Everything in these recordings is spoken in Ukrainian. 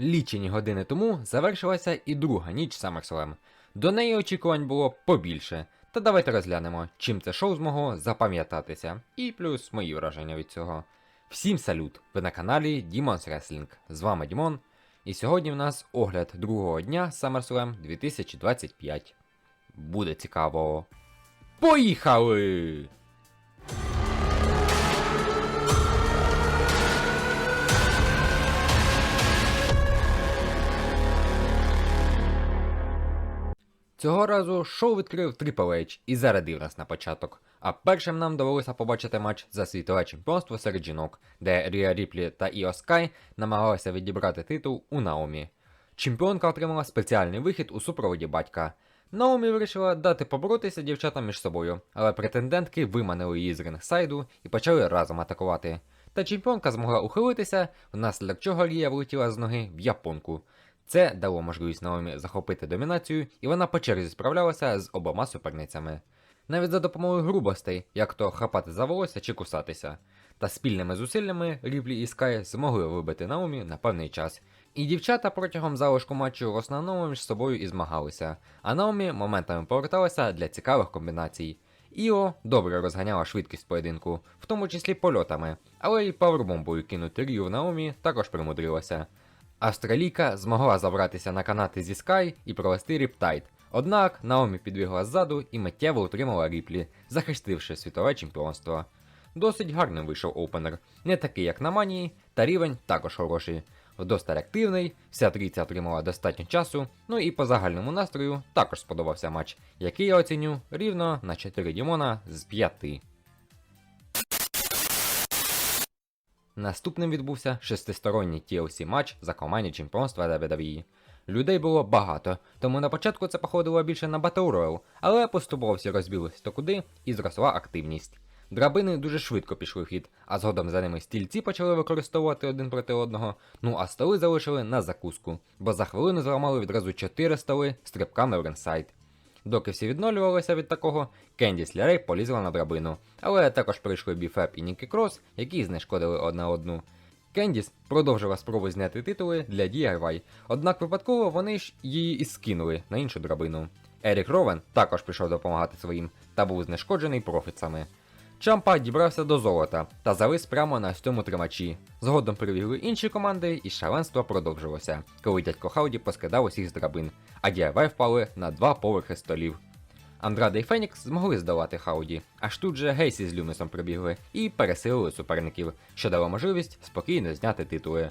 Лічені години тому завершилася і друга ніч SummerSlam. До неї очікувань було побільше. Та давайте розглянемо, чим це шоу змогло запам'ятатися, і плюс мої враження від цього. Всім салют! Ви на каналі Demon's Wrestling. З вами Дімон. І сьогодні в нас огляд другого дня SummerSlam 2025. Буде цікаво. Поїхали! Цього разу шоу відкрив Triple H і зарядив нас на початок. А першим нам довелося побачити матч за світове чемпіонство серед жінок, де Рія Ріплі та Іо Скай намагалися відібрати титул у Наомі. Чемпіонка отримала спеціальний вихід у супроводі батька. Наомі вирішила дати поборотися дівчатам між собою, але претендентки виманили її з рингсайду і почали разом атакувати. Та чемпіонка змогла ухилитися, внаслідок чого Рія влетіла з ноги в японку. Це дало можливість Наомі захопити домінацію, і вона по черзі справлялася з обома суперницями. Навіть за допомогою грубостей, як то хапати за волосся чи кусатися. Та спільними зусиллями Ріплі і Скай змогли вибити Наомі на певний час. І дівчата протягом залишку матчу в основному між собою і змагалися, а Наомі моментами поверталася для цікавих комбінацій. Іо добре розганяла швидкість поєдинку, в тому числі польотами, але й павербомбою кинути Рію в Наомі також примудрилася. Австралійка змогла забратися на канати зі Sky і провести ріптайт. Однак Наомі підбігла ззаду і миттєво утримала Ріплі, захистивши світове чемпіонство. Досить гарним вийшов опенер, не такий як на манії, та рівень також хороший. Вдосталь активний, вся трійця отримала достатньо часу, ну і по загальному настрою також сподобався матч, який я оціню рівно на 4 Дімона з 5. Наступним відбувся шестисторонній TLC матч за командні чемпіонства WWE. Людей було багато, тому на початку це походило більше на Battle Royale, але поступово всі розбілись то куди і зросла активність. Драбини дуже швидко пішли в хід, а згодом за ними стільці почали використовувати один проти одного, ну а столи залишили на закуску, бо за хвилину зламали відразу 4 столи стрибками в ринсайд. Доки всі відновлювалися від такого, Кендіс Лярей полізла на драбину, але також прийшли Біфеп і Нікі Крос, які знешкодили одна одну. Кендіс продовжила спробу зняти титули для DIY, однак випадково вони ж її і скинули на іншу драбину. Ерік Ровен також прийшов допомагати своїм та був знешкоджений профіцами. Чампа дібрався до золота та завис прямо на цьому тримачі. Згодом перевігли інші команди, і шаленство продовжилося, коли дядько Хауді поскидав усіх з драбин, а DIY впали на два поверхи столів. Андраде і Фенікс змогли здолати Хауді, аж тут же Гейсі з Люмісом прибігли і пересилили суперників, що дало можливість спокійно зняти титули.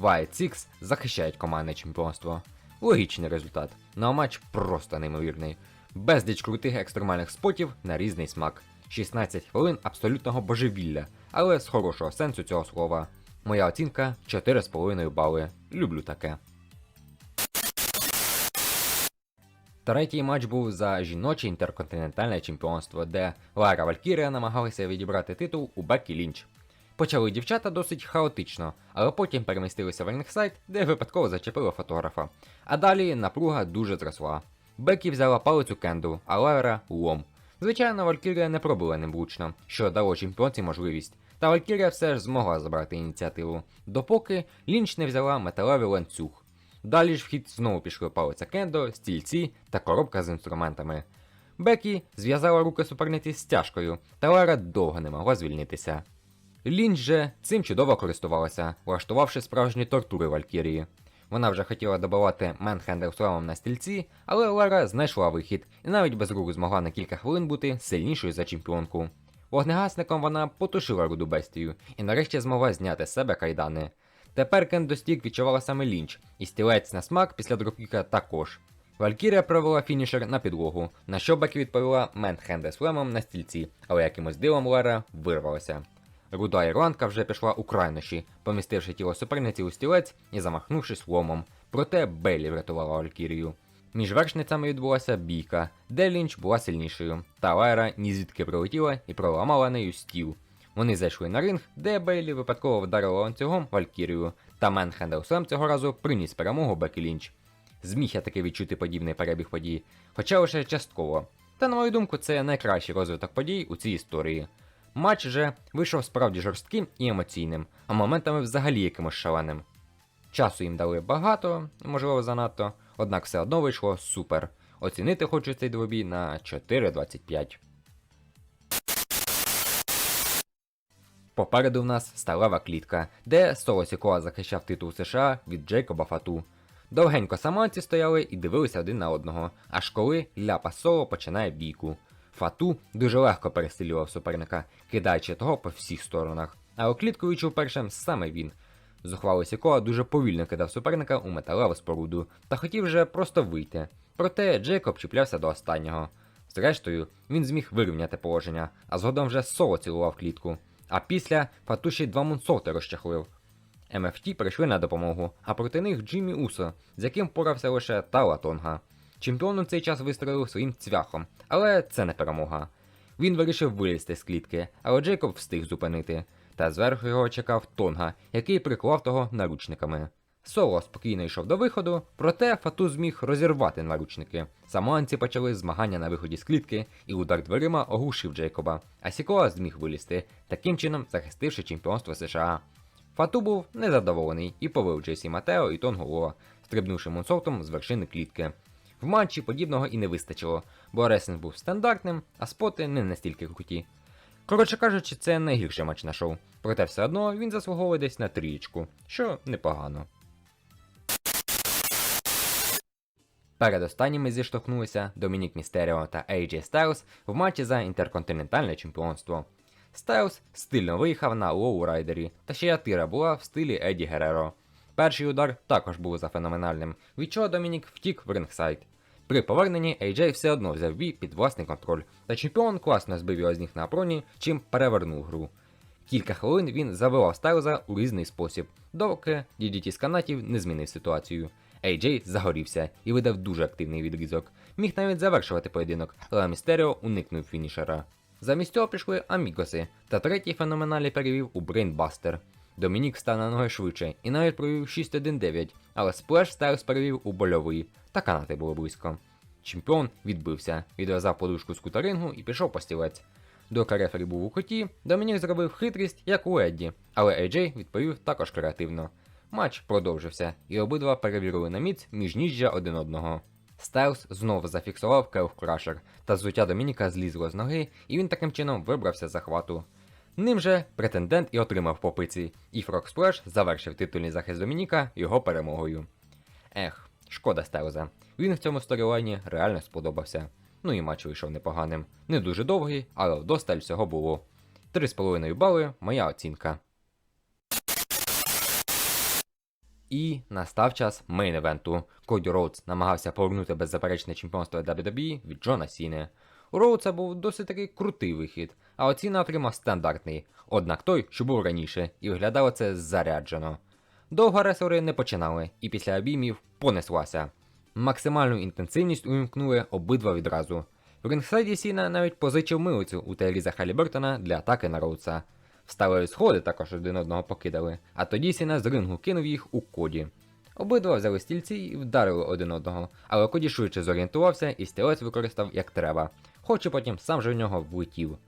White Six захищають командне чемпіонство. Логічний результат, ну а матч просто неймовірний. Безліч крутих екстремальних спотів на різний смак. 16 хвилин абсолютного божевілля, але з хорошого сенсу цього слова. Моя оцінка 4,5 бали. Люблю таке. Третій матч був за жіноче інтерконтинентальне чемпіонство, де Лара Валькірія намагалася відібрати титул у Бекі Лінч. Почали дівчата досить хаотично, але потім перемістилися в рингсайд, де випадково зачепили фотографа. А далі напруга дуже зросла. Бекі взяла палицю Кенду, а Лара лом. Звичайно, Валькірія не пробила ним влучно, що дало чемпіонці можливість. Та Валькірія все ж змогла забрати ініціативу, допоки Лінч не взяла металевий ланцюг. Далі ж в хід знову пішли палиця Кендо, стільці та коробка з інструментами. Бекі зв'язала руки суперниці стяжкою, та Лара довго не могла звільнитися. Лінч же цим чудово користувалася, влаштувавши справжні тортури Валькірії. Вона вже хотіла добивати Менхендер сламом на стільці, але Лара знайшла вихід і навіть без рук змогла на кілька хвилин бути сильнішою за чемпіонку. Вогнегасником вона потушила руду бестію і нарешті змогла зняти з себе кайдани. Тепер Кендостік відчувала саме лінч, і стілець на смак після дропкіка також. Валькірія провела фінішер на підлогу, на що Бекі відповіла Менхенде слемом на стільці, але якимось дивом Лара вирвалася. Руда ірландка вже пішла у крайнощі, помістивши тіло суперниці у стілець і замахнувшись ломом. Проте Беллі врятувала Валькірію. Між вершницями відбулася бійка, де Лінч була сильнішою, та Лайра ні звідки прилетіла і проламала нею стіл. Вони зайшли на ринг, де Бейлі випадково вдарила ланцюгом Валькірію, та Менхендел Слем цього разу приніс перемогу Бекі Лінч. Зміг я таки відчути подібний перебіг подій, хоча лише частково. Та на мою думку, це найкращий розвиток подій у цій історії. Матч же вийшов справді жорстким і емоційним, а моментами взагалі якимось шаленим. Часу їм дали багато, можливо, занадто, однак все одно вийшло супер. Оцінити хочу цей двобій на 4.25. Попереду в нас сталева клітка, де Соло Сікоа захищав титул США від Джейкоба Фату. Довгенько саманці стояли і дивилися один на одного, аж коли ляпа соло починає бійку. Фату дуже легко перестрілював суперника, кидаючи того по всіх сторонах. А у клітку відчув першим саме він. Зухвалий Сікоа дуже повільно кидав суперника у металеву споруду та хотів вже просто вийти. Проте Джейкоб чіплявся до останнього. Зрештою, він зміг вирівняти положення, а згодом вже соло цілував клітку. А після Фату ще два мунсолти розчахлив. МФТ прийшли на допомогу, а проти них Джиммі Усо, з яким порався лише Тала Тонга. Чемпіон у цей час вистрелив своїм цвяхом, але це не перемога. Він вирішив вилізти з клітки, але Джейкоб встиг зупинити. Та зверху його чекав Тонга, який приклав того наручниками. Соло спокійно йшов до виходу, проте Фату зміг розірвати наручники. Самоанці почали змагання на виході з клітки, і удар дверима оглушив Джейкоба, а Сікоа зміг вилізти, таким чином захистивши чемпіонство США. Фату був незадоволений і повив Джейсі Матео і Тонгу Лоа, стрибнувши мунсолтом з вершини клітки. В матчі подібного і не вистачило, бо ресинг був стандартним, а споти не настільки круті. Коротше кажучи, це найгірший матч на шоу, проте все одно він заслуговує десь на трієчку, що непогано. Перед останніми зіштовхнулися Домінік Містеріо та AJ Styles в матчі за інтерконтинентальне чемпіонство. Стайлз стильно виїхав на лоурайдері, та ще й атира була в стилі Еді Гереро. Перший удар також був за феноменальним, від чого Домінік втік в рингсайд. При поверненні AJ все одно взяв бій під власний контроль, та чемпіон класно збив його з ніг на апроні, чим перевернув гру. Кілька хвилин він завивав Стайлза у різний спосіб, доки DDT з канатів не змінив ситуацію. AJ загорівся і видав дуже активний відрізок. Міг навіть завершувати поєдинок, але Містеріо уникнув фінішера. Замість цього пішли Амігоси, та третій феноменалі перевів у Брейнбастер. Домінік став на ноги швидше і навіть провів 6-1-9, але сплеш Стайлз перевів у больовий, та канати було близько. Чемпіон відбився, відв'язав подушку з кутарингу і пішов по стілець. Доки рефері був у куті, Домінік зробив хитрість, як у Едді, але AJ відповів також креативно. Матч продовжився, і обидва перевірили на міць міжніжжя один одного. Стайлз знову зафіксував Келф Крашер, та зуття Домініка злізло з ноги, і він таким чином вибрався з захвату. Ним же претендент і отримав попиці, і Фрог Сплеш завершив титульний захист Домініка його перемогою. Ех, шкода Стайлза. Він в цьому сторілайні реально сподобався. Ну і матч вийшов непоганим. Не дуже довгий, але вдосталь всього було. 3,5 бали моя оцінка. І настав час мейн-евенту. Коді Роудс намагався повернути беззаперечне чемпіонство WWE від Джона Сіни. У Роудса був досить такий крутий вихід, а оціна отримав стандартний, однак той, що був раніше, і виглядало це заряджено. Довго ресори не починали, і після обіймів понеслася. Максимальну інтенсивність увімкнули обидва відразу. В рингсайді Сіна навіть позичив милицю у Теріза Халібертона для атаки на Роудса. Вставили сходи також один одного покидали, а тоді Сіна з рингу кинув їх у коді. Обидва взяли стільці і вдарили один одного, але коді швидше зорієнтувався і стілець використав як треба, хоч і потім сам же в нього влетів.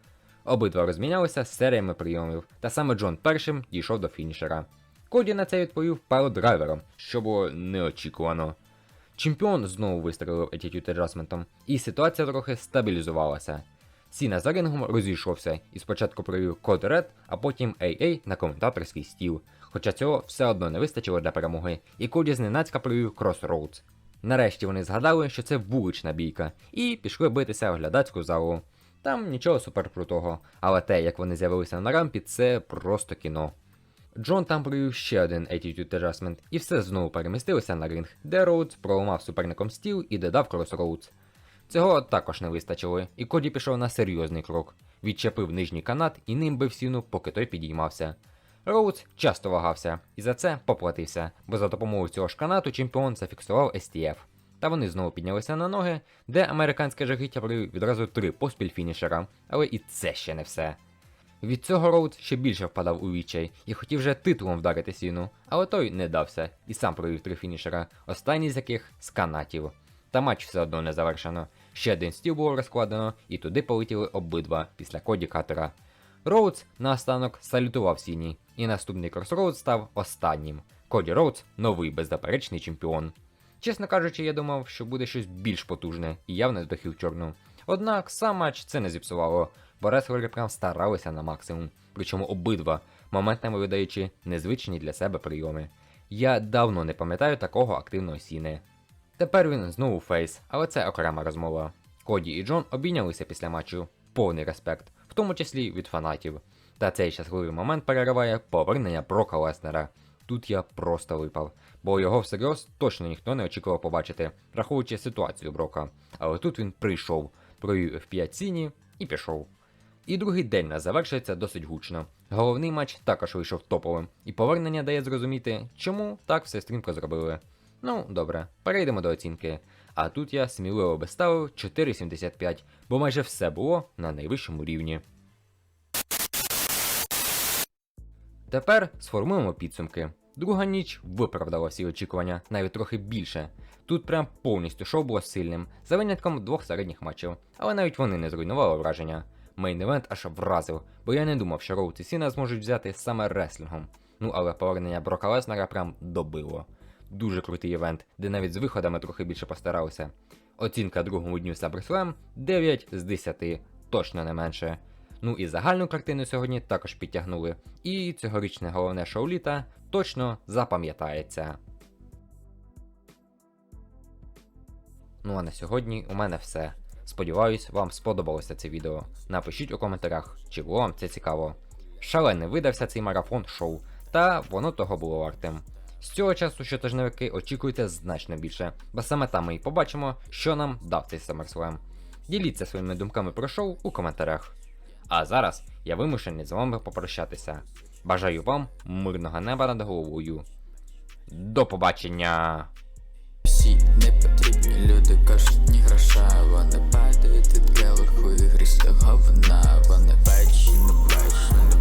Обидва розмінялися серіями прийомів, та саме Джон першим дійшов до фінішера. Коді на це відповів пародрайвером, що було неочікувано. Чемпіон знову вистрелив Attitude Adjustment, і ситуація трохи стабілізувалася. Сіна за рингом розійшовся і спочатку провів код Red, а потім AA на коментаторський стіл. Хоча цього все одно не вистачило для перемоги, і Коді зненацька провів Crossroads. Нарешті вони згадали, що це вулична бійка, і пішли битися в глядацьку залу. Там нічого суперкрутого, але те, як вони з'явилися на рампі, це просто кіно. Джон там провів ще один Attitude Adjustment, і все знову перемістилося на ринг, де Роудс проламав суперником стіл і додав Crossroads. Цього також не вистачило, і Коді пішов на серйозний крок. Відчепив нижній канат і ним бив сіну, поки той підіймався. Роудс часто вагався, і за це поплатився, бо за допомогою цього ж канату чемпіон зафіксував STF. Та вони знову піднялися на ноги, де американське жахіття провів відразу три поспіль фінішера, але і це ще не все. Від цього Роудс ще більше впадав у відчай і хотів вже титулом вдарити сіну, але той не дався і сам провів три фінішера, останній з яких з канатів. Та матч все одно не завершено. Ще один стіл було розкладено, і туди полетіли обидва після коді катера. Роудс наостанок салютував сіні, і наступний кросроуд став останнім. Коді Роудс новий беззаперечний чемпіон. Чесно кажучи, я думав, що буде щось більш потужне і явно здохів чорну. Однак сам матч це не зіпсувало, бо реслери прям старалися на максимум, причому обидва, моментами видаючи незвичні для себе прийоми. Я давно не пам'ятаю такого активного сіни. Тепер він знову фейс, але це окрема розмова. Коді і Джон обійнялися після матчу, повний респект, тому числі від фанатів. Та цей щасливий момент перериває повернення Брока Леснера. Тут я просто випав, бо його всерйоз точно ніхто не очікував побачити, враховуючи ситуацію Брока. Але тут він прийшов, провів F5 ціні і пішов. І другий день нас завершується досить гучно. Головний матч також вийшов топовим, і повернення дає зрозуміти, чому так все стрімко зробили. Ну, добре, перейдемо до оцінки. А тут я сміливо би ставив 4,75, бо майже все було на найвищому рівні. Тепер сформуємо підсумки. Друга ніч виправдала всі очікування, навіть трохи більше. Тут прям повністю шоу було сильним, за винятком двох середніх матчів, але навіть вони не зруйнували враження. Мейн-евент аж вразив, бо я не думав, що Роуд і Сіна зможуть взяти саме реслінгом. Ну але повернення Брока Леснера прям добило. Дуже крутий івент, де навіть з виходами трохи більше постаралися. Оцінка другому дню SummerSlam 9 з 10, точно не менше. Ну і загальну картину сьогодні також підтягнули. І цьогорічне головне шоу літа точно запам'ятається. Ну а на сьогодні у мене все. Сподіваюсь, вам сподобалося це відео. Напишіть у коментарях, чи було вам це цікаво. Шалений видався цей марафон шоу, та воно того було вартим. З цього часу щотижневики очікуйте значно більше, бо саме там ми і побачимо, що нам дав цей SummerSlam. Діліться своїми думками про шоу у коментарях. А зараз я вимушений з вами попрощатися. Бажаю вам мирного неба над головою. До побачення! Всі непотрібні люди кажуть, ні гроша, вони падають від лиху ігристого говна, вони бачать, не бачать.